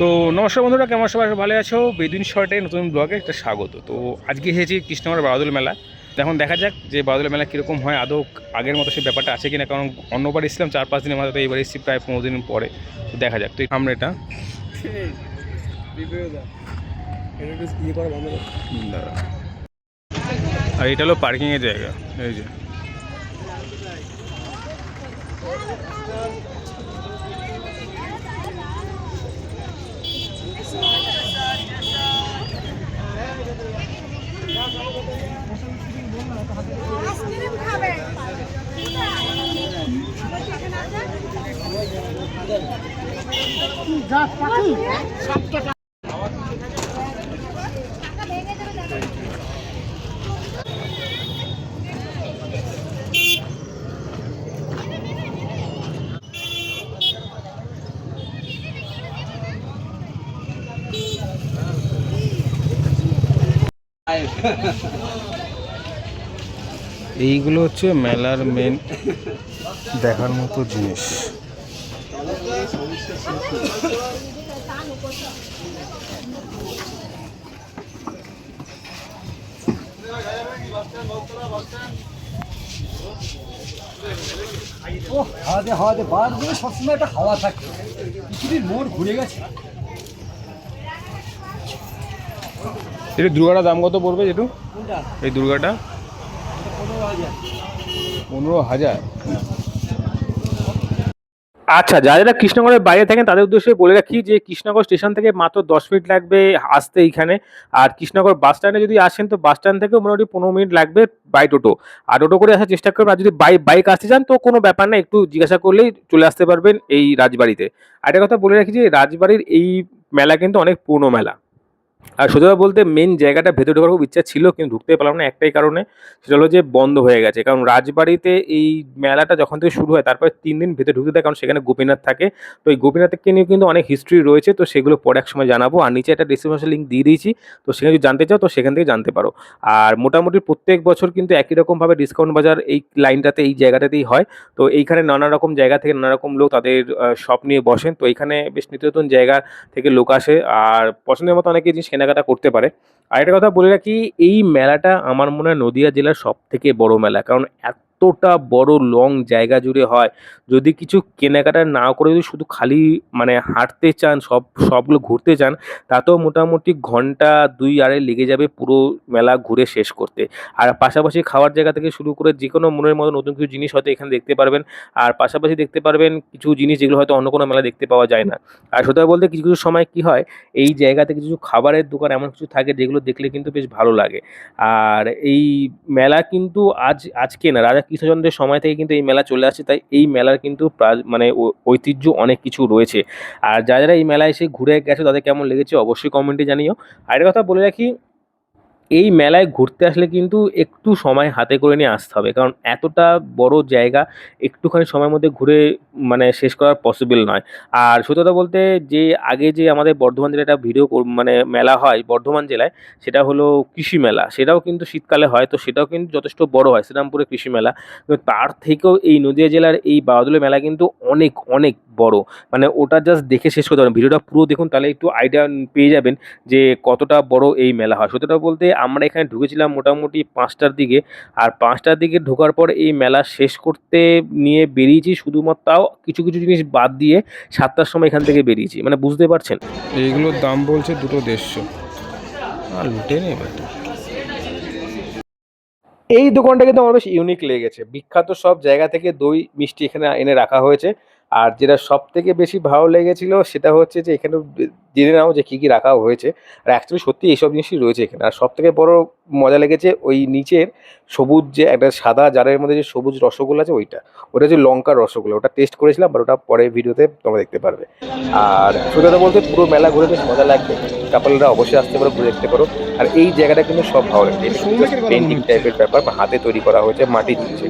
তো নমস্কার বন্ধুরা, কেমন সবাই ভালো আছো? বেদিন শর্টে নতুন ব্লগে একটা স্বাগত। তো আজকে এসেছি কৃষ্ণনগর বাদল মেলা। এখন দেখা যাক যে বাদল মেলা কীরকম হয়। আদৌ আগের মতো সেই ব্যাপারটা আছে কিনা? কারণ অন্যবার এসেছিলাম চার পাঁচ দিনের মাথায়, তো এইবার এসেছি প্রায় পনেরো দিন পরে। তো দেখা যাক। তো আমরা এটা আর এটা হলো পার্কিংয়ের জায়গা। এই যে। আইসক্রিম খাবে এইগুলো হচ্ছে মেলার মেন দেখার মতো জিনিস। ও হাওয়াতে হাওয়াতে বার করে সবসময় একটা হাওয়া থাকে। পৃথিবীর মোড় ঘুরে গেছে। এটা দুর্গাটা দাম কত পড়বে যেটু এই দুর্গাটা। পনেরো হাজার। পনেরো হাজার আচ্ছা যারা যারা কৃষ্ণনগরের বাইরে থাকেন তাদের উদ্দেশ্যে বলে রাখি যে কৃষ্ণনগর স্টেশন থেকে মাত্র দশ মিনিট লাগবে আসতে এইখানে। আর কৃষ্ণনগর বাস স্ট্যান্ডে যদি আসেন তো বাস স্ট্যান্ড থেকে মোটামুটি পনেরো মিনিট লাগবে বাই টোটো। আর টোটো করে আসার চেষ্টা করবেন। আর যদি বাই বাইক আসতে চান তো কোনো ব্যাপার না একটু জিজ্ঞাসা করলেই চলে আসতে পারবেন এই রাজবাড়িতে। আর একটা কথা বলে রাখি যে রাজবাড়ির এই মেলা কিন্তু অনেক পুরনো মেলা। আর সোজা বলতে মেন জায়গাটা ভেতরে ঢোকার খুব ইচ্ছা ছিল, কিন্তু ঢুকতে পারলাম না একটাই কারণে, সেটা হলো যে বন্ধ হয়ে গেছে। কারণ রাজবাড়িতে এই মেলাটা যখন থেকে শুরু হয়, তারপরে তিন দিন ভেতরে ঢুকতে দেয়, কারণ সেখানে গোপীনাথ থাকে। তো এই গোপীনাথকে নিয়ে কিন্তু অনেক হিস্ট্রি রয়েছে, তো সেগুলো পরে এক সময় জানাব। আর নিচে একটা ডিসক্রিপশন লিঙ্ক দিয়ে দিয়েছি, তো সেখানে যদি জানতে চাও, তো সেখান থেকে জানতে পারো। আর মোটামুটি প্রত্যেক বছর কিন্তু একই রকমভাবে ডিসকাউন্ট বাজার এই লাইনটাতে, এই জায়গাটাতেই হয়। তো এইখানে নানা রকম জায়গা থেকে নানা রকম লোক তাদের শপ নিয়ে বসেন। তো এইখানে বেশ নিত্য নতুন জায়গা থেকে লোক আসে। আর পছন্দের মতো অনেকে জিনিস কেনাকাটা করতে পারে। আর একটা কথা বলে রাখি, এই মেলাটা আমার মনে হয় নদীয়া জেলার সব থেকে বড় মেলা, কারণ এতটা বড় লং জায়গা জুড়ে হয়। যদি কিছু কেনাকাটা না করে যদি শুধু খালি মানে হাঁটতে চান, সব, সবগুলো ঘুরতে চান তাতেও মোটামুটি ঘণ্টা দুই আড়াই লেগে যাবে পুরো মেলা ঘুরে শেষ করতে। আর পাশাপাশি খাওয়ার জায়গা থেকে শুরু করে যে কোনো মনের মতো নতুন কিছু জিনিস হয়তো এখানে দেখতে পারবেন। আর পাশাপাশি দেখতে পারবেন কিছু জিনিস যেগুলো হয়তো অন্য কোনো মেলা দেখতে পাওয়া যায় না। আর সত্যি বলতে কিছু কিছু সময় কি হয়, এই জায়গাতে কিছু খাবারের দোকান এমন কিছু থাকে যেগুলো দেখলে কিন্তু বেশ ভালো লাগে। আর এই মেলা কিন্তু আজ, আজকে না রাজা কৃষ্ণচন্দ্রের সময় থেকে কিন্তু এই মেলা চলে আসছে, তাই এই মেলার কিন্তু মানে ঐতিহ্য অনেক কিছু রয়েছে। আর যারা যারা এই মেলায় এসে ঘুরে গেছে, তাদের কেমন লেগেছে অবশ্যই কমেন্টে জানিও। আর কথা বলে রাখি এই মেলায় ঘুরতে আসলে কিন্তু একটু সময় হাতে করে নিয়ে আসতে হবে। কারণ এতটা বড় জায়গা, একটুখানি সময়ের মধ্যে ঘুরে মানে শেষ করা পসিবল নয়। আর সত্যি কথা বলতে যে আগে যে আমাদের বর্ধমান জেলায় একটা ভিডিও মানে মেলা হয় বর্ধমান জেলায়, সেটা হলো কৃষি মেলা। সেটাও কিন্তু শীতকালে হয়, তো সেটাও কিন্তু যথেষ্ট বড় হয়, শ্রীরামপুরে কৃষি মেলা। তার থেকেও এই নদিয়া জেলার এই বারোদুলের মেলা কিন্তু অনেক অনেক বড়। মানে ওটা জাস্ট দেখে শেষ করতে পারেন ভিডিওটা পুরো দেখুন, তাহলে একটু আইডিয়া পেয়ে যাবেন যে কতটা বড় এই মেলা হয়। সত্যি বলতে আমরা এখানে ঢুকেছিলাম মোটামুটি পাঁচটার দিকে আর পাঁচটার দিকে ঢোকার পর এই মেলা শেষ করতে নিয়ে বেরিয়েছি শুধুমাত্র তাও কিছু কিছু জিনিস বাদ দিয়ে সাতটার সময় এখান থেকে বেরিয়েছি। মানে বুঝতে পারছেন? এইগুলোর দাম বলছে দুটো দেড়শো। আর লুটে নেই এই দোকানটা কিন্তু আমার বেশ ইউনিক লেগেছে। বিখ্যাত সব জায়গা থেকে দই মিষ্টি এখানে এনে রাখা হয়েছে। আর যেটা সব থেকে বেশি ভালো লেগেছিল সেটা হচ্ছে যে এখানে জেনে নাও যে কী কী রাখা হয়েছে। আর অ্যাকচুয়ালি সত্যি এইসব জিনিসই রয়েছে এখানে। আর সব থেকে বড় মজা লেগেছে ওই নিচের সবুজ যে একটা সাদা জারের মধ্যে যে সবুজ রসগোল্লা আছে ওইটা। ওটা হচ্ছে লঙ্কার রসগোল্লা। ওটা টেস্ট করেছিলাম বাট ওটা পরে ভিডিওতে তোমরা দেখতে পারবে। আর সত্যি বলতে পুরো মেলা ঘুরে বেশ মজা লাগবে কাপলরা অবশ্যই আসতে পারো, ঘুরে দেখতে পারো। আর এই জায়গাটা কিন্তু সব ভালো লাগছে। পেন্টিং টাইপের ব্যাপার বা হাতে তৈরি করা হয়েছে মাটির নিচে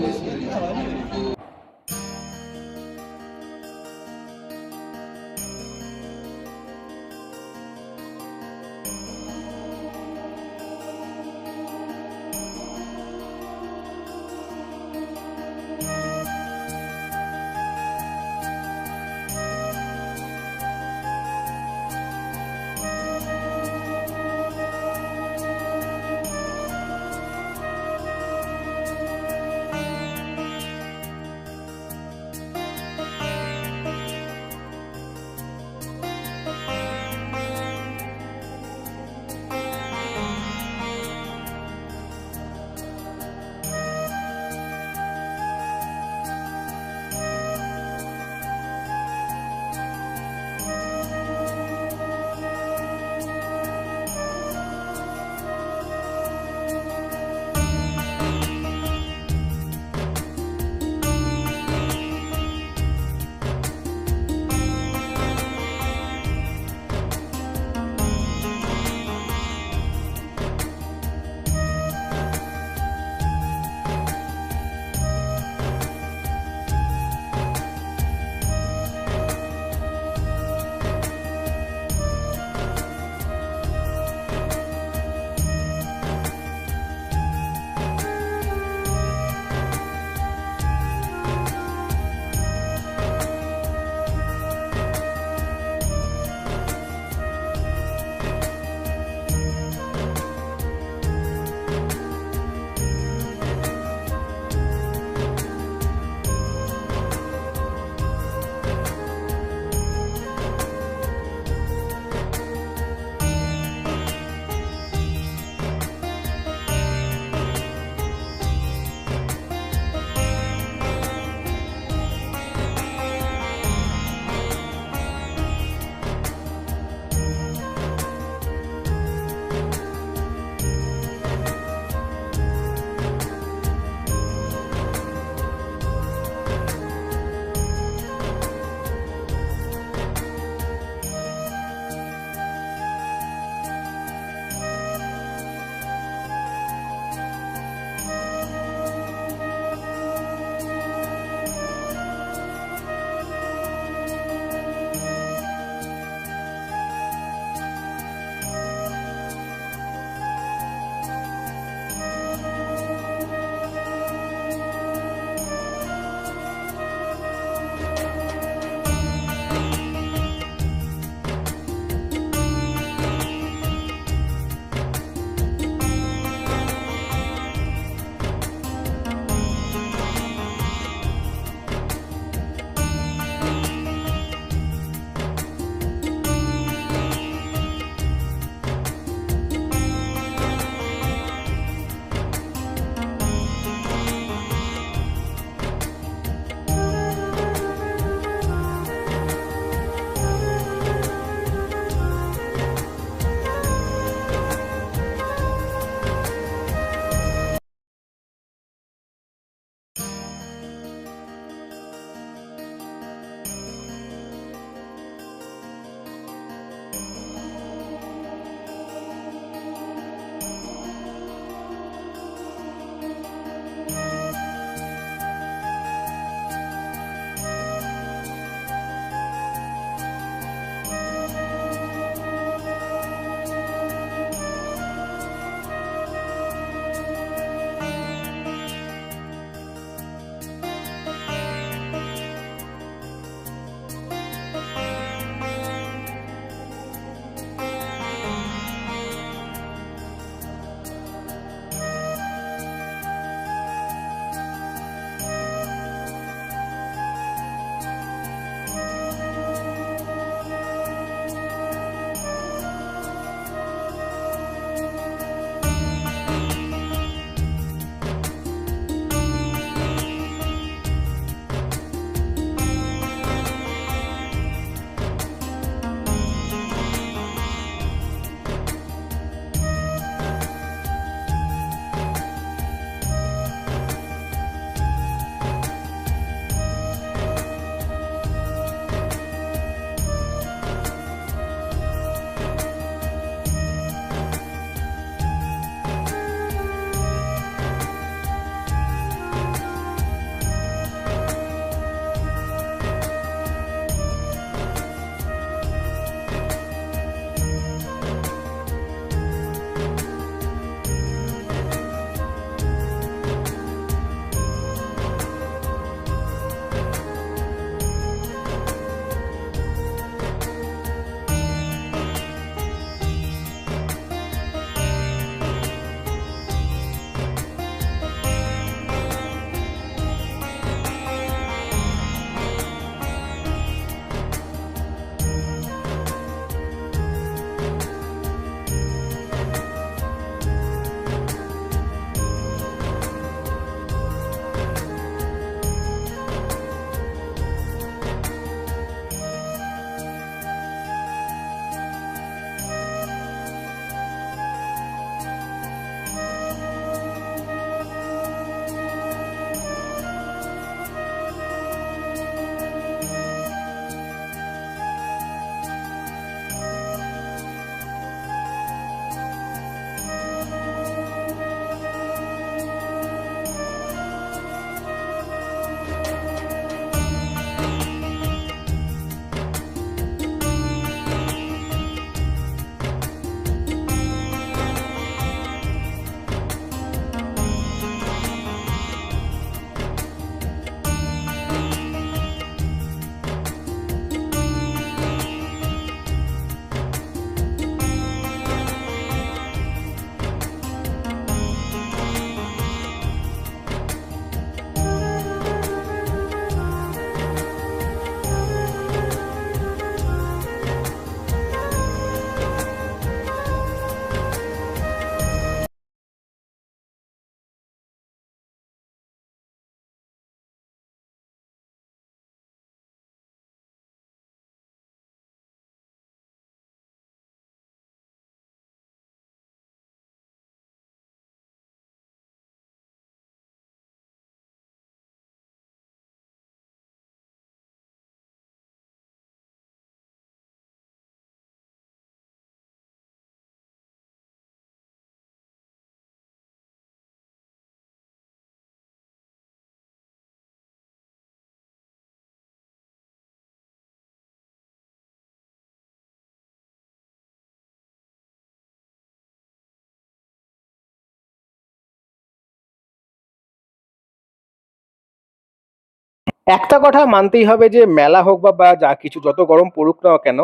একটা কথা মানতেই হবে যে মেলা হোক বা যা কিছু, যত গরম পড়ুক না কেন,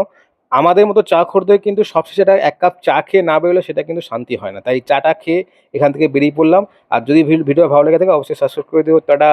আমাদের মতো চা খোরদের কিন্তু সবশেষে সেটা এক কাপ চা খেয়ে না বেরোলে সেটা কিন্তু শান্তি হয় না। তাই চাটা খেয়ে এখান থেকে বেরিয়ে পড়লাম। আর যদি ভিডিও ভালো লেগে থাকে, অবশ্যই সাবস্ক্রাইব করে দেবো টাটা!